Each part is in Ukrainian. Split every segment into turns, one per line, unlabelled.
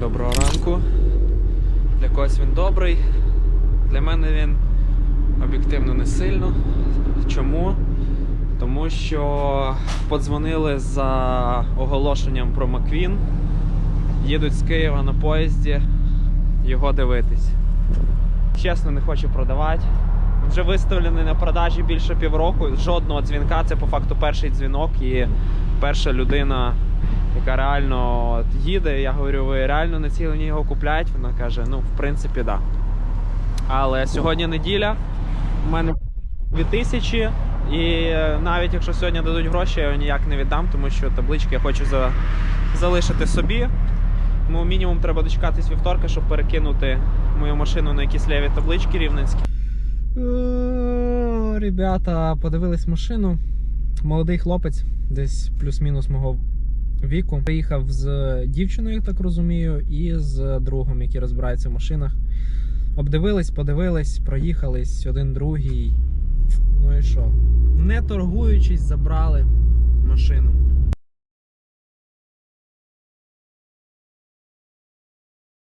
Доброго ранку. Для когось він добрий. Для мене він об'єктивно не сильно. Чому? Тому що подзвонили за оголошенням про Маквін. Їдуть з Києва на поїзді його дивитись. Чесно, не хочу продавати. Вже виставлений на продажі більше півроку. Жодного дзвінка. Це по факту перший дзвінок і перша людина, яка реально от їде. Я говорю, ви реально націлені його купляти? Вона каже: ну, в принципі. Да. Але сьогодні неділя, у мене 2000, і е, навіть якщо сьогодні дадуть гроші, я його ніяк не віддам, тому що таблички я хочу за... залишити собі. Тому мінімум треба дочекатись вівторка, щоб перекинути мою машину на якісь ліві таблички рівненські. Ребята, подивились машину. Молодий хлопець, десь плюс-мінус мого віку. Приїхав з дівчиною, я так розумію, і з другом, який розбирається в машинах. Обдивились, подивились, проїхались один другий. Ну і що? Не торгуючись, забрали машину.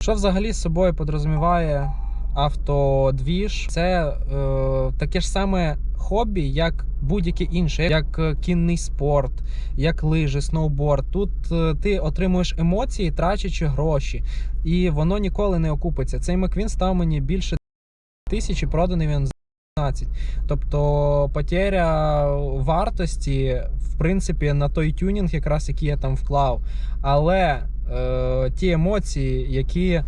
Що взагалі з собою подрозуміває автодвіж? Це е, таке ж саме хобі, як будь-яке інше, як е, кінний спорт, як лижи, сноуборд. Тут е, ти отримуєш емоції, трачачи гроші, і воно ніколи не окупиться. Цей Маквін став мені більше тисячі, проданий він за 15. Тобто потеря вартості, в принципі, на той тюнінг, якраз який я там вклав. Але е, ті емоції, які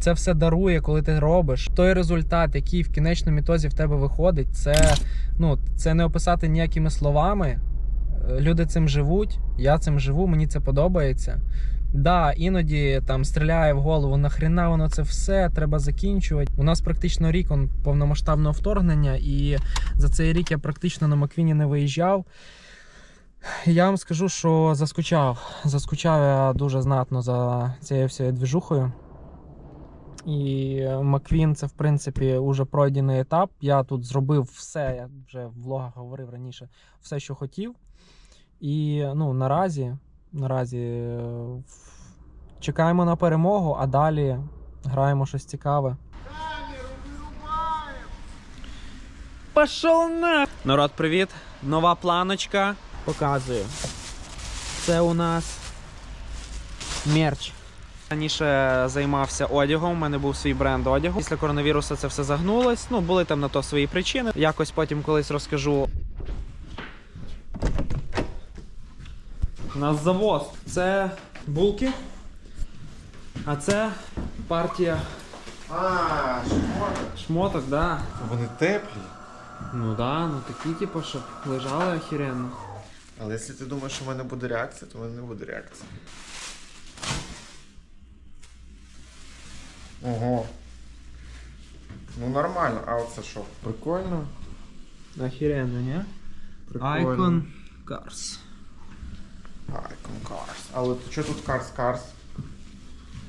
це все дарує, коли ти робиш. Той результат, який в кінечному ітозі в тебе виходить, це, ну, це не описати ніякими словами. Е, Люди цим живуть, я цим живу, мені це подобається. Да, іноді там стріляє в голову, нахрена воно це все, треба закінчувати. У нас практично рік он, повномасштабного вторгнення, і за цей рік я практично на Маквіні не виїжджав. Я вам скажу, що заскучав. Заскучав я дуже знатно за цією всією двіжухою. І Маквін це, в принципі, уже пройдений етап. Я тут зробив все, я вже в влогах говорив раніше, все, що хотів. І ну, наразі, наразі е, чекаємо на перемогу, а далі граємо щось цікаве. Пошел на! Народ, привіт! Нова планочка. Показую. Це у нас мерч. Раніше займався одягом, у мене був свій бренд одягу. Після коронавірусу це все загнулось. Ну, були там на то свої причини. Якось потім колись розкажу. У нас завоз. Це булки. А це партія
А, шмоток.
шмоток, да.
Вони теплі.
Ну да, ну такі, типу, щоб лежали охеренно.
Але якщо ти думаєш, що в мене буде реакція, то в мене не буде реакції. Ого. Ну нормально, а оце що? Прикольно.
Охеренно, ні?
Прикольно.
Icon Cars.
Icon Cars. Але то що тут Cars Cars?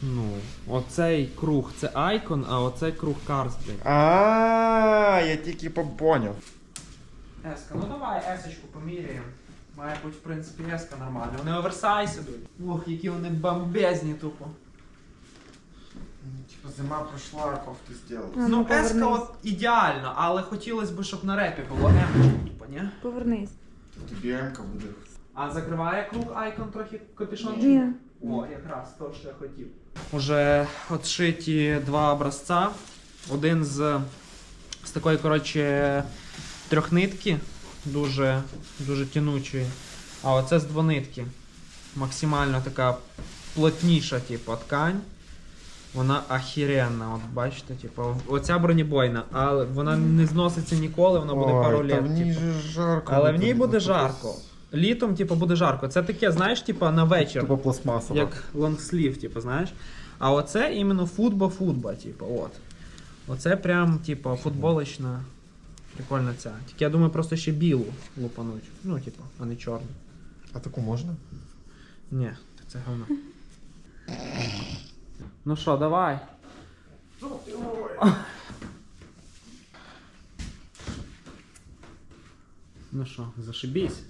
Ну, оцей круг це Icon, а оцей круг Cars, блін.
А, я тільки поняв.
Еска, ну давай есочку поміряємо. Має бути, в принципі, еска нормальна. Вони оверсайз ідуть. Ох, які вони бомбезні тупо.
Типа зима пройшла, а кофту зробили.
А,
ну,
ну,
еска
повернись.
от ідеально, але хотілося б, щоб на репі було емочка, тупо, ні?
Повернись.
Тобі М-ка буде.
А закриває круг Icon трохи капюшончик?
Ні.
О, якраз то, що я хотів. Уже отшиті два образця. Один з, з такої, коротше, трьохнитки, дуже, дуже тянучої. А оце з двонитки. Максимально така плотніша, типу, ткань. Вона ахіренна, от бачите, типу, оця бронебойна, але вона не зноситься ніколи, вона буде пару
Ой, та
лет.
в ній
типу.
же жарко.
Але в ній буде жарко. Літом, типу, буде жарко. Це таке, знаєш, типу, на вечір.
Тупо пластмасово.
Як лонгслів, типу, знаєш. А оце іменно футба-футба, типу, от. Оце прям, типу, футболочна. Прикольна ця. Тільки я думаю, просто ще білу лупануть. Ну, типу, а не чорну.
А таку можна?
Ні, це говно. Ну що, давай. Ну що, зашибісь.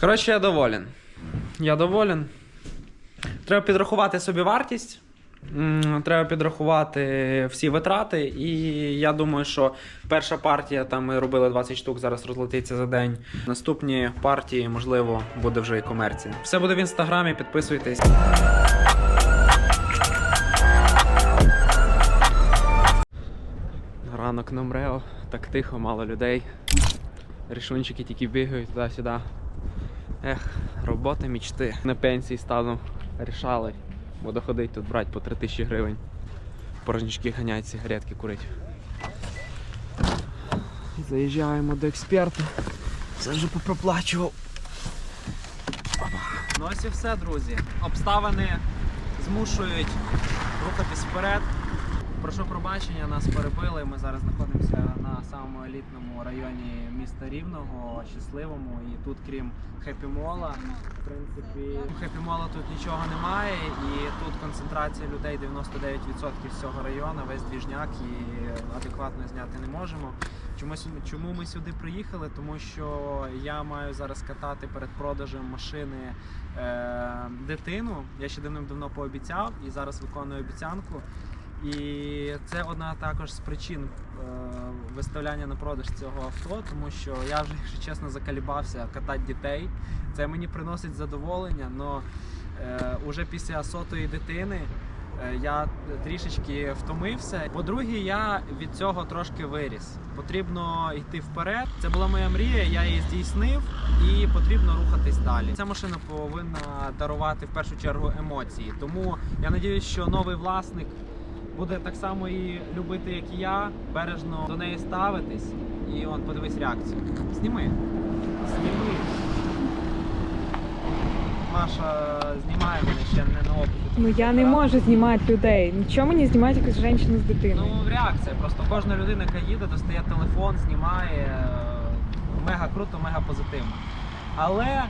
Коротше, я доволен. Я доволен. Треба підрахувати собі вартість. Треба підрахувати всі витрати, і я думаю, що перша партія, там ми робили 20 штук, зараз розлетиться за день. Наступні партії, можливо, буде вже і комерція. Все буде в інстаграмі, підписуйтесь. Ранок на МРЕО, так тихо, мало людей. Рішунчики тільки бігають туди-сюди. Ех, робота мічти. На пенсії стану рішали. Буду ходити тут брати по 3 тисячі гривень. Порожнички ганять, сигаретки курить. Заїжджаємо до експерта. Це вже попроплачував. Ну ось і все, друзі. Обставини змушують рухатись вперед. Прошу пробачення, нас перебили. Ми зараз знаходимося на самому елітному районі міста Рівного, щасливому. І тут, крім хеппі-мола, в принципі, хеппі-мола тут нічого немає. І тут концентрація людей 99% всього району, весь двіжняк і адекватно зняти не можемо. Чомусь чому ми сюди приїхали? Тому що я маю зараз катати перед продажем машини е, дитину. Я ще давним-давно пообіцяв і зараз виконую обіцянку. І це одна також з причин е, виставляння на продаж цього авто, тому що я вже, якщо чесно, закалібався катати дітей. Це мені приносить задоволення, але е, після сотої дитини е, я трішечки втомився. По-друге, я від цього трошки виріс. Потрібно йти вперед. Це була моя мрія, я її здійснив і потрібно рухатись далі. Ця машина повинна дарувати в першу чергу емоції. Тому я надіюсь, що новий власник буде так само її любити, як і я, бережно до неї ставитись. І он, подивись реакцію. Зніми. Зніми. Маша знімає мене ще не на опиті.
Ну я не можу знімати людей. Нічого мені знімати якусь жінку з дитиною.
Ну, реакція. Просто кожна людина, яка їде, достає телефон, знімає. Мега круто, мега позитивно. Але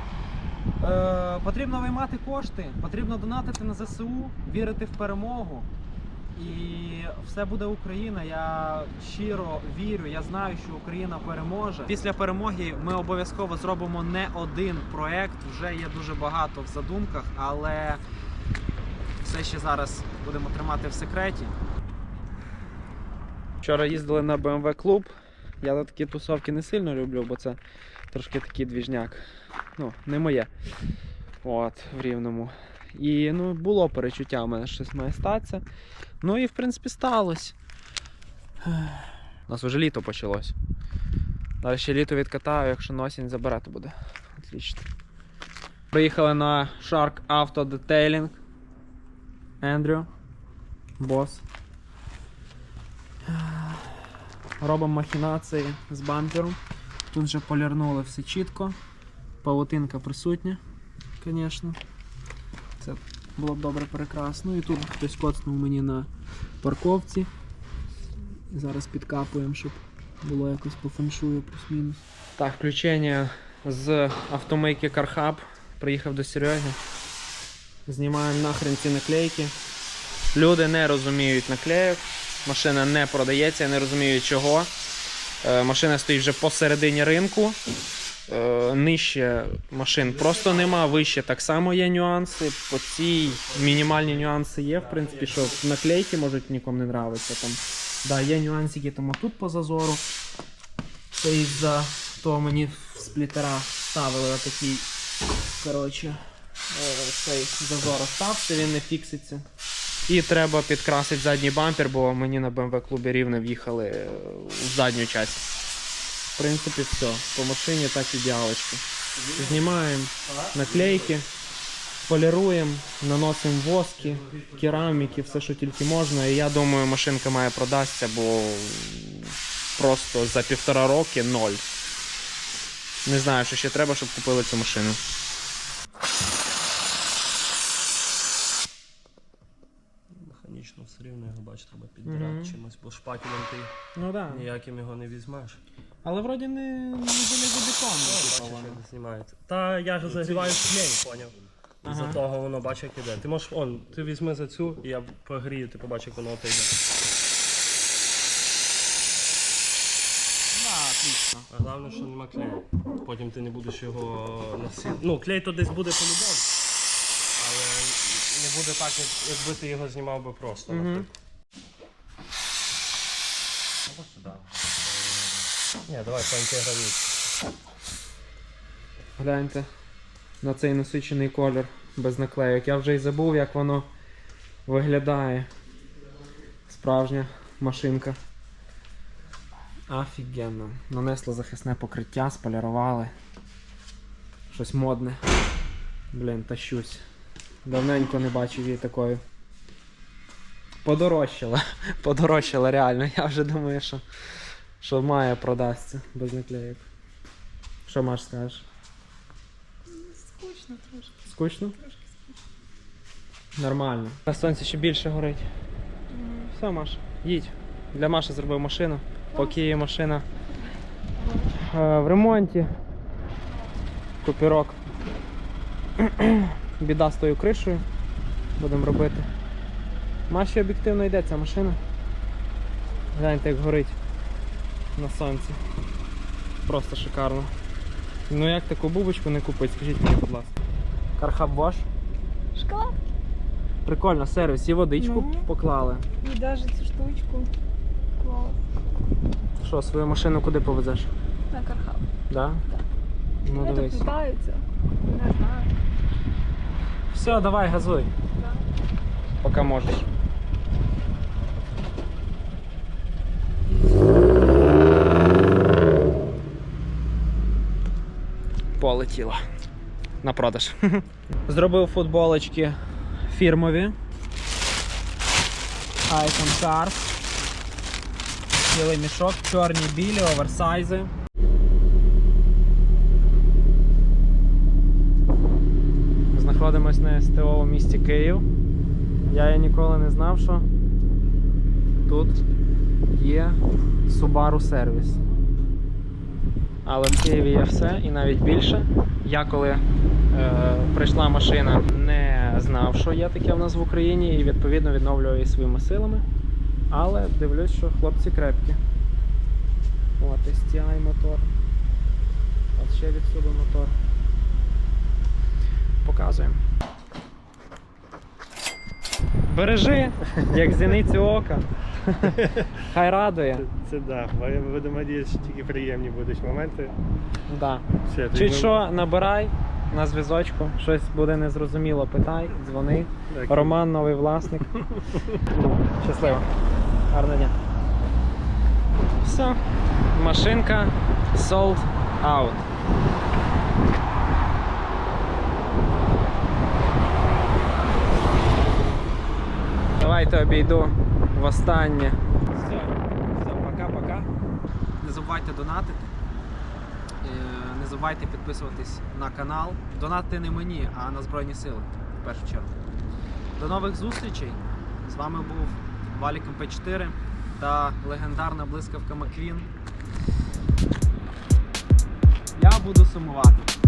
е, потрібно виймати кошти, потрібно донатити на ЗСУ, вірити в перемогу. І все буде Україна. Я щиро вірю. Я знаю, що Україна переможе. Після перемоги ми обов'язково зробимо не один проект. Вже є дуже багато в задумках, але все ще зараз будемо тримати в секреті. Вчора їздили на BMW клуб. Я такі тусовки не сильно люблю, бо це трошки такий двіжняк. Ну, не моє. От, в рівному. І ну, було перечуття, у мене щось має статися. Ну і в принципі сталося. У нас вже літо почалось. Далі ще літо відкатаю, якщо на осінь забирати буде. Отлично. Приїхали на Shark Auto Detailing. Ендрю. Бос. Робимо махінації з бампером. Тут вже полірнули все чітко. Павутинка присутня, звісно. Було б добре прекрасно. І тут хтось коцнув мені на парковці. Зараз підкапуємо, щоб було якось по феншую плюс-мінус. Так, включення з автомийки CarHub. Приїхав до Сереги. Знімаємо нахрен ці наклейки. Люди не розуміють наклеїв. Машина не продається, я не розумію чого. Е, машина стоїть вже посередині ринку. Е, нижче машин просто нема, вище так само є нюанси. По цій мінімальні нюанси є, в принципі, що наклейки можуть нікому не нравитися. Там. Да, є нюансики тому тут по зазору. Це із-за того мені в сплітера ставили отакий. Коротше, е, цей зазор остався, він не фікситься. І треба підкрасити задній бампер, бо мені на BMW клубі рівне в'їхали е, в задню часть. В принципі, все. По машині так ідеалочка. Знімаємо наклейки, поліруємо, наносимо воски, кераміки, все, що тільки можна. І я думаю, машинка має продасться, бо просто за півтора роки ноль. Не знаю, що ще треба, щоб купили цю машину.
Механічно все рівно його бач, треба підбирати
Мгм.
чимось, бо шпателем ти
Ну так.
ніяким його не візьмеш.
Але вроді не, не.
Не знімається. Та я ж загріваю клей, поняв.
Ага.
За того воно бачиш, як іде. Ти можеш, он, ти візьми за цю, і я погрію, ти побачиш, як воно йде.
Да, отлично.
А головне, що нема клею. Потім ти не будеш його носити. Ну, клей то десь буде по-любому. Але не буде так, як, якби ти його знімав би просто.
Мгм.
наприклад. Або сюди. Ні, давай по.
Гляньте на цей насичений колір без наклейок. Я вже й забув, як воно виглядає. Справжня машинка. Офігенно. Нанесли захисне покриття, сполірували. Щось модне. Блін, тащусь. Давненько не бачив її такою. Подорожчала. Подорожчала реально. Я вже думаю, що, що має продасться без наклеїк. Що Маш скажеш?
Скучно трошки.
Скучно? Нормально. На сонці ще більше горить. Все, Маш, їдь. Для Маші зробив машину. Поки її машина е, в ремонті. Купірок. Біда з тою кришею. Будемо робити. Маші об'єктивно йде ця машина. Гляньте, як горить на сонці. Просто шикарно. Ну як таку бубочку не купити, скажіть мені, будь ласка. Кархаб ваш?
Шоколад.
Прикольно, сервіс, і водичку
Ну.
поклали.
І навіть цю штучку. Клас.
Що, свою машину куди повезеш?
На кархав.
Да?
Так.
Ну дивись.
питаються. Не знаю.
Все, давай, газуй.
Да.
Поки можеш. Полетіло. На продаж. Зробив футболочки фірмові. Icon Cars. Цілий мішок, чорні, білі, оверсайзи. Знаходимось на СТО у місті Київ. Я і ніколи не знав, що тут є Subaru сервіс. Але в Києві є все і навіть більше. Я коли е, прийшла машина, не знав, що є таке в нас в Україні, і відповідно відновлюю її своїми силами. Але дивлюсь, що хлопці крепкі. От, STI мотор. От ще відсюди мотор. Показуємо. Бережи, як зіницю ока. Хай радує.
Це, да. Будемо надіятися, що тільки приємні будуть моменти.
Да.
Все,
Чуть
ми-
що, набирай на зв'язочку, щось буде незрозуміло, питай, дзвони.
Так,
Роман, новий власник. Щасливо. Гарного дня. Все. Машинка sold out. Давайте обійду в останнє. Все, все, пока-пока. Не забувайте донатити. Е, Не забувайте підписуватись на канал. Донати не мені, а на Збройні Сили в першу чергу. До нових зустрічей. З вами був Валік МП4 та легендарна блискавка Маквін. Я буду сумувати.